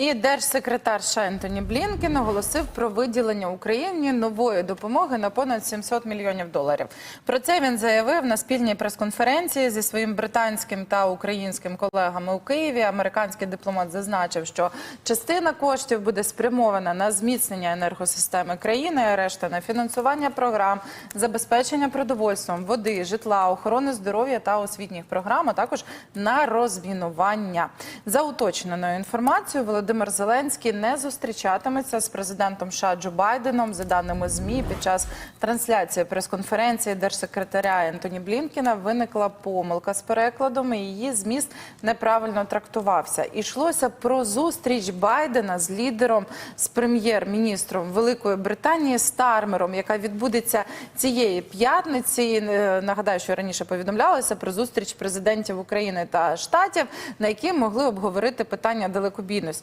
І держсекретар Ентоні Блінкен оголосив про виділення Україні нової допомоги на понад 700 мільйонів доларів. Про це він заявив на спільній прес-конференції зі своїм британським та українським колегами у Києві. Американський дипломат зазначив, що частина коштів буде спрямована на зміцнення енергосистеми країни, а решта на фінансування програм, забезпечення продовольством, води, житла, охорони здоров'я та освітніх програм, а також на розмінування. За уточненою інформацією, Володимир Зеленський не зустрічатиметься з президентом США Джо Байденом. За даними змі, під час трансляції прес-конференції держсекретаря Ентоні Блінкіна виникла помилка з перекладом. і Її зміст неправильно трактувався. Ішлося про зустріч Байдена з лідером з прем'єр-міністром Великої Британії Стармером, яка відбудеться цієї п'ятниці. Е, Нагадаю, що раніше повідомлялося про зустріч президентів України та штатів, на якій могли обговорити питання далекобійності